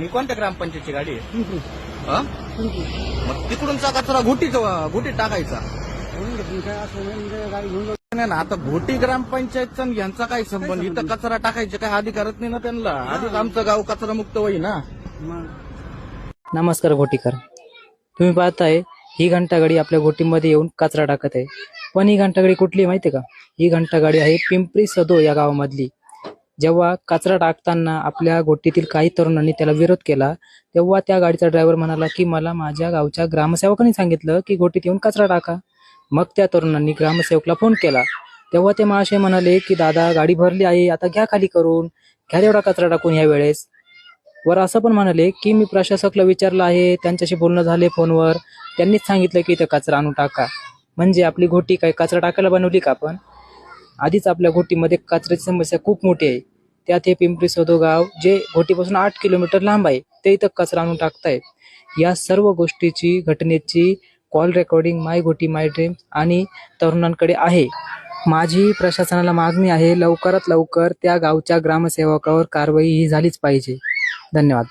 आणि कोणत्या ग्रामपंचायतची गाडी आहे? हा? मग तिकडूनचा कचरा घोटीच घोटीत टाकायचा? नाही म्हणजे ना आता घोटी ग्रामपंचायतचा आणि यांचा काय संबंध? इथं कचरा टाकायचे काय अधिकारच नाही ना त्यांना. आधीच आमचं गाव कचरा मुक्त होई ना नमस्कार घोटीकर. तुम्ही पाहताय ही घंटागाडी आपल्या घोटीमध्ये येऊन कचरा टाकत आहे. पण ही घंटागाडी कुठली आहे माहिती आहे का? ही घंटागाडी आहे पिंपरी सदो या गावामधली. जेव्हा कचरा टाकताना आपल्या घोटीतील काही तरुणांनी त्याला विरोध केला तेव्हा त्या गाडीचा ड्रायव्हर म्हणाला की मला माझ्या गावच्या ग्रामसेवकांनी सांगितलं की गोटीत येऊन कचरा टाका. मग त्या तरुणांनी ग्रामसेवकला फोन केला. तेव्हा ते महाशय म्हणाले की दादा गाडी भरली आहे आता घ्या खाली करून. घ्या तेवढा कचरा टाकून या वेळेस. वर असं पण म्हणाले की मी प्रशासकला विचारलं आहे त्यांच्याशी बोलणं झाले फोनवर. त्यांनीच सांगितलं की इथं कचरा आणून टाका. म्हणजे आपली घोटी काय कचरा टाकायला बनवली का आपण? आधीच आपल्या घोटीमध्ये कचऱ्याची समस्या खूप मोठी आहे. त्यात हे पिंपरी सदो गाव जे घोटीपासून आठ किलोमीटर लांब आहे ते इथं कचरा आणून टाकतायत. या सर्व गोष्टीची घटनेची call recording my Ghoti my dream आणि तरुणांकडे आहे. माझी प्रशासनाला मागणी आहे लवकरात लवकर त्या गावच्या ग्रामसेवकावर कारवाई ही झालीच पाहिजे. धन्यवाद.